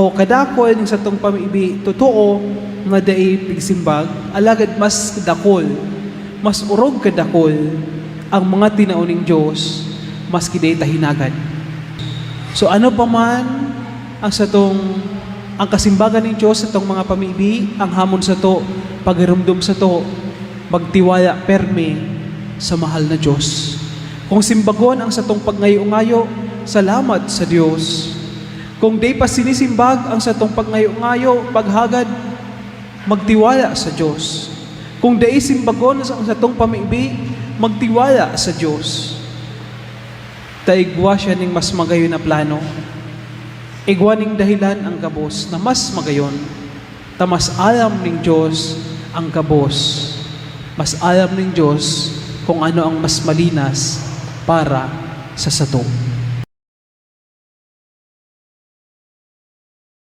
o kadakol sa tong pamibi totoo nga dai pigsimbag alagad mas dakol mas urog kadakol ang mga tinauning Dios mas kiday tahinagan. So ano pa man ang sa tong ang kasimbagan ng Diyos sa tong mga pamibi ang hamon sa to pagirumdum sa to magtiwala perme sa mahal na Diyos. Kung simbagon ang sa tong pagngayo-ngayo salamat sa Diyos kung day pa sinisimbag ang sa tong pagngayo-ngayo, paghagad, magtiwala sa Diyos. Kung day simbagon ang sa tong pamibi, magtiwala sa Diyos. Taigwa siya ning mas magayon na plano. Igwa ning dahilan ang gabos na mas magayon. Ta mas alam ning Diyos ang gabos. Mas alam ning Diyos kung ano ang mas malinas para sa sato.